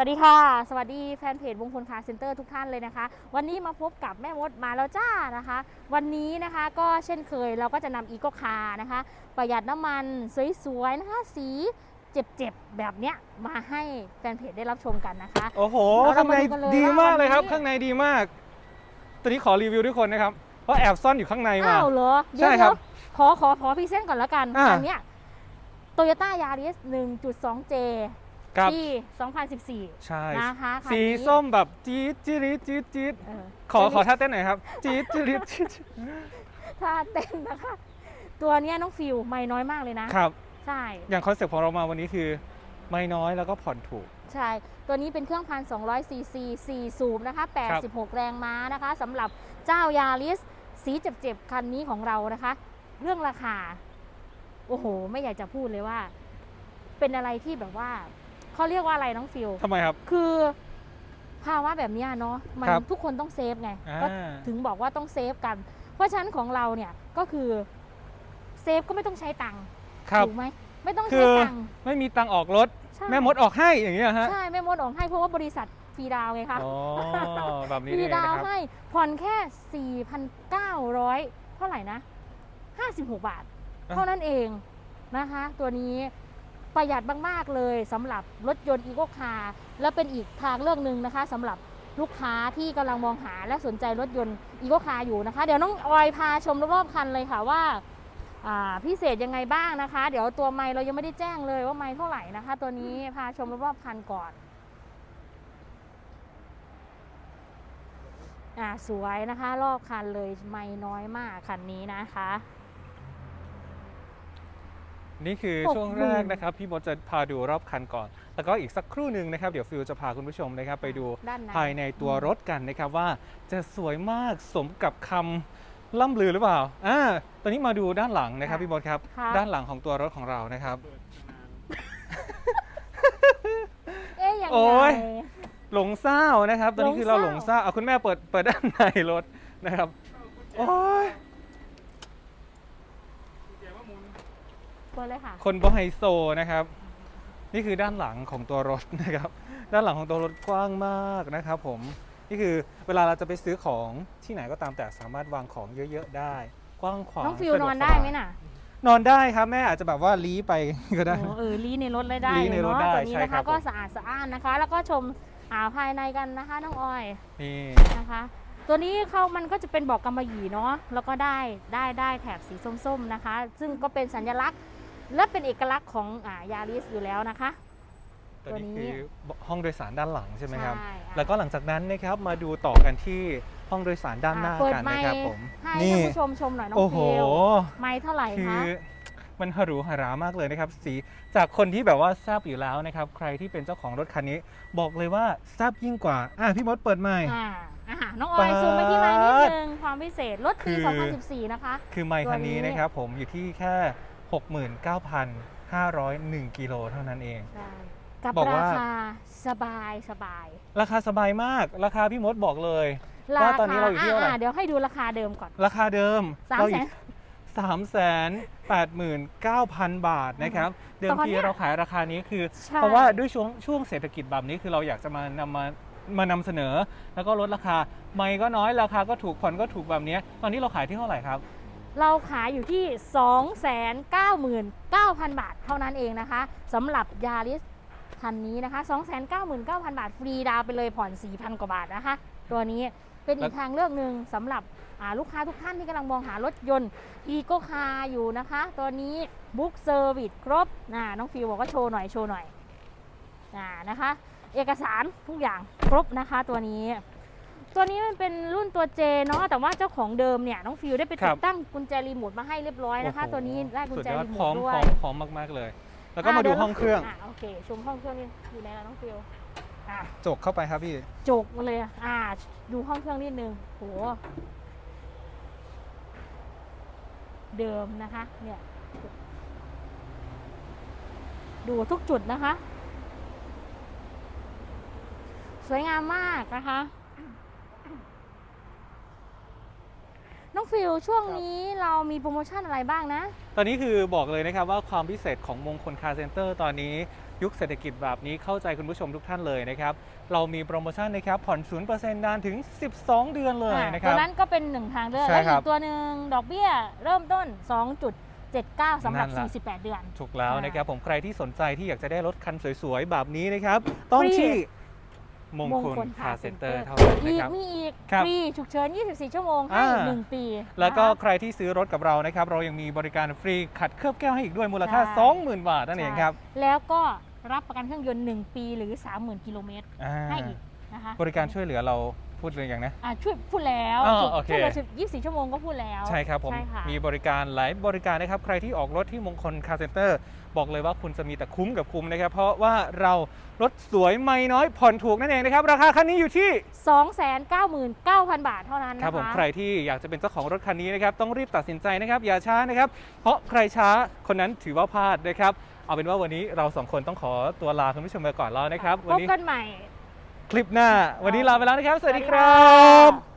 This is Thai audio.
สวัสดีค่ะ สวัสดีแฟนเพจวงพลคาร์เซ็นเตอร์ทุกท่านเลยนะคะ วันนี้มาพบกับแม่มดมาแล้วจ้านะคะ วันนี้นะคะก็เช่นเคยเราก็จะนำอีโกคาร์นะคะ ประหยัดน้ำมันสวยๆนะคะสีเจ็บๆ แบบเนี้ยมาให้แฟนเพจได้รับชมกันนะคะ โอ้โห เราข้างในมาดูกันเลยดีมากเลยครับ ว่าวันนี้ข้างในดีมาก ตัวนี้ขอรีวิวทุกคนนะครับ เพราะแอบซ่อนอยู่ข้างในมา อ้าวเหรอใช่ครับเดี๋ยวๆขอขอขอพรีเซนต์ก่อนละกันอ่า คันเนี้ยโตโยต้ายาริส 1.2J ครับ ปี 2014 ใช่นะคะคันสีนี้ส้มแบบจี๊ดจี๊ดจี๊ดจี๊ดเออขอขอท่าเต้นหน่อยครับจี๊ดจี๊ดจี๊ดถ้าเต้นนะคะ ตัวเนี้ยน้องฟิวไม่น้อยมากเลยนะ ครับ ใช่ อย่างคอนเซ็ปต์ของเรามาวันนี้คือไม่น้อยแล้วก็ผ่อนถูก ใช่ ตัวนี้เป็นเครื่องพัน200ซีซี4สูบนะคะ 86 แรงม้านะคะสำหรับเจ้ายาริสสีเจ็บๆ คันนี้ของเรานะคะ เรื่องราคา โอ้โห ไม่อยากจะพูดเลยว่า เป็นอะไรที่แบบว่า เขาเรียกว่าอะไรน้องฟิวทำไมครับ คือภาวะแบบเนี้ยเนาะมันครับทุกคนต้องเซฟไงอ่าก็ถึงบอกว่าต้องเซฟกัน เพราะฉะนั้นของเราเนี่ยก็คือเซฟก็ไม่ต้องใช้ตังค์ครับถูกไหมไม่ต้องคืใช้อตังค์ไม่มีตังค์ออกรถใช่แม่มดออกให้อย่างเงี้ยฮะใช่แม่มดออกให้เพราะว่าบริษัทฟรีดาวน์ไงคะอ๋อแบบนี้ฟรีเองดานะวครับให้ผ่อนแค่ 4,900 เท่าไหร่นะ 56 บาทอะเท่านั้นเองนะคะ ตัวนี้ ประหยัดมากๆเลยสำหรับรถยนต์อีโ c คาร์และเป็นอีกทางเลือกหนึ่งนะคะสำหรับลูกค้าที่กำลังมองหาและสนใจรถยนต์อีโ c คาร์อยู่นะคะ เดี๋ยวน้องออยพาชมรอบๆคันเลยค่ะว่าพิเศษยังไงบ้างนะคะ เดี๋ยวตัวไมค์เรายังไม่ได้แจ้งเลยว่าไมค์เท่าไหร่นะคะ ตัวนี้พาชมรอบๆคันก่อนอ่าสวยนะคะ รอบคันเลยไม่น้อยมากคันนี้นะคะ นี่คือหกช่วงหมื่แรนกนะครับ พี่มดจะพาดูรอบคันก่อน แล้วก็อีกสักครู่หนึ่งนะครับ เดี๋ยวฟิวจะพาคุณผู้ชมนะครับ ไปดูด้านในภายในตัวรถกันนะครับว่าจะสวยมากสมกับคำล่ำลือหรือเปล่าอ่าตอนนี้มาดูด้านหลังนะครับพี่มดครับค่ะด้านหลังของตัวรถของเรานะครับ เอ๊ยยังโอ้ไงยหลงเศร้านะครับ ตอนนี้คือเราหหลลงงเศเศร้าร้าเอาคุณแม่เปิดเปิดด้านในรถนะครับ โอ้ย เปิดเลยค่ะ คนบอไฮโซนะครับ นี่คือด้านหลังของตัวรถนะครับ ด้านหลังของตัวรถกว้างมากนะครับผม นี่คือเวลาเราจะไปซื้อของที่ไหนก็ตามแต่สามารถวางของเยอะ ๆ ได้ กว้างขวางน้องฟิวสะนวกอนสได้บายไหมน่ะนอนได้ครับแม่อาจจะแบบว่าลี้ไปก็ได้ โอ้เออลีในรถเลยได้ลี้ในรถเนาะได้ตัวนี้ใช่นะครัคะบก็ผมสะอาดสะอ้านนะคะ แล้วก็ชมอ่าภายในกันนะคะน้องออยนี่ นะคะ ตัวนี้เขามันก็จะเป็นบอกกำมะหยี่เนาะแล้วก็ได้ได้ได้แถบสีส้มๆนะคะ ซึ่งก็เป็นสัญลักษณ์ และเป็นเอกลักษณ์ของอ่ายาริสอยู่แล้วนะคะ ตัวนี้ตัวนี้คือห้องโดยสารด้านหลังใช่ไหมครับ ใช่อะ แล้วก็หลังจากนั้นนะครับมาดูต่อกันที่ห้องโดยสารด้านหน้าอะเปิดกันไมนะครับค์ผม ให้นี่ท่านผู้ชมชมหน่อยน้องโอ้โห ฟิวไมค์เท่าไหร่คืคะอมันหรูหรามากเลยนะครับ สีจากคนที่แบบว่าแซบอยู่แล้วนะครับ ใครที่เป็นเจ้าของรถคันนี้ บอกเลยว่าแซบยิ่งกว่า อะพี่มดเปิดไมค์อ่าอ่าน้องออยป๊าดซูมไปที่ไม้นิดนึงความพิเศษรถคืปี อ 2014 นะคะ คือไมค์คันนี้ตัวนี้นะครับผมอยู่ที่แค่ 69,501กิโลเท่านั้นเองกับบอกราว่า คาสบายสบายราคาสบายมาก ราคาพี่มดบอกเลยราว่าคาตอนนี้เราอยู่ที่เท่าไหร่อ่าเดี๋ยวให้ดูราคาเดิมก่อน ราคาเดิมสามเราอแสยู่นสามแสนแปดหมื่นเก้าพันบาทนะครับ เดิมตอนทีเนี้ยเราขายราคานี้คือ ใช่ เพราะว่าด้วยช่วงช่วงเศรษฐกิจแบบนี้คือเราอยากจะมานำมามานำเสนอ แล้วก็ลดราคา ไม่ก็น้อยราคาก็ถูกผ่อนก็ถูกแบบนี้ ตอนนี้เราขายที่เท่าไหร่ครับ เราขายอยู่ที่ 299,000 บาทเท่านั้นเองนะคะสำหรับยาริสคันนี้นะคะ 299,000 บาท ฟรีดาวน์ไปเลยผ่อน 4,000 กว่าบาทนะคะ ตัวนี้เป็นอีกทางเลือกหนึ่งสำหรับอ่าลูกค้าทุกท่านที่กำลังมองหารถยนต์อีโกคาร์อยู่นะคะ ตัวนี้บุ๊กเซอร์วิสครบน่ะน้องฟิวบอกว่าโชว์หน่อยโชว์หน่อยอ่านะคะ เอกสารทุกอย่างครบนะคะตัวนี้ ตัวนี้มันเป็นรุ่นตัวเจเนาะแต่ว่าเจ้าของเดิมเนี่ยน้องฟิวได้ไปครัติบดตั้งกุญแจรีโมทมาให้เรียบร้อยนะคะโอ้โหตัวนี้ได้กุญสุดแจยอดรีโมพร้อทมด้วพร้ยอมพร้อมมากๆเลย แล้วก็มาดูห้องเครื่องอะโอเคชมห้องเครื่องนี่อยู่ในแล้วน้องฟิวอะจกเข้าไปครับพี่จกมาเลยอะดูห้องเครื่องนิดนึงโหเดิมนะคะ เนี่ย ดูทุกจุดนะคะ สวยงามมากนะคะ น้องฟิลช่วงนี้เรามีโปรโมชั่นอะไรบ้างนะ ตอนนี้คือบอกเลยนะครับว่าความพิเศษของมงคลคาร์เซ็นเตอร์ตอนนี้ยุคเศรษฐกิจแบบนี้เข้าใจคุณผู้ชมทุกท่านเลยนะครับ เรามีโปรโมชั่นนะครับ ผ่อน 0%นานถึง 12 เดือนเลยอ่านะคตัวรับนั้นก็เป็นหนึ่งทางเลือกใช่แล้วครัอีบกตัวหนึ่งดอกเบี้ยเริ่มต้น 2.79สำหรับนั่นล่ะ48 เดือน ถูกแล้วอ่านนะครับผมใครที่สนใจที่อยากจะได้รถคันสวยๆ แบบนี้นะครับ ต้องฟรีที่ มงมงคคลลคาร์เซ็นเตอ Car ร์ Center เท่านั้นนะอีกครับ มีอีกครับฟรีฉุกเฉิน 24 ชั่วโมงให้อ่า1ปีแล้วก็นะคะ ใครที่ซื้อรถกับเรานะครับ เรายังมีบริการฟรีขัดเคลือบแก้วให้อีกด้วยมูลค่า ใช่ 20,000 บาทนั่นเองครับใช่แล้วก็รับประกันเครื่องยนต์ 1 ปีหรือ 30,000 กิโลเมตรอ่าให้อีกนะคะ บริการช่วยเหลือเรา พูดเลยอย่างนะ อ่าช่วยพูดแล้วอ๋อช่วยโอเค ช่วยเหลือ24ชั่วโมงก็พูดแล้วใช่ครับผม ใช่ค่ะ มีบริการหลายบริการนะครับ ใครที่ออกรถที่มงคลคาร์เซ็นเตอร์ บอกเลยว่าคุณจะมีแต่คุ้มกับคุ้มนะครับ เพราะว่าเรารถสวยไม่น้อยผ่อนถูกนั่นเองนะครับ ราคาคันนี้อยู่ที่ 299,000 บาทเท่านั้นนะคะครับผมใครที่อยากจะเป็นเจ้าของรถคันนี้นะครับต้องรีบตัดสินใจนะครับอย่าช้านะครับเพราะใครช้าคนนั้นถือว่าพลาดนะครับเอาเป็นว่าวันนี้เราสองคนต้องขอตัวลาคุณผู้ชมไปก่อนแล้วนะครับวันพบนี้กันใหม่ คลิปหน้า วันนี้ลาไปแล้วนะครับ สวัสดีครัสวัสดีบค่ะ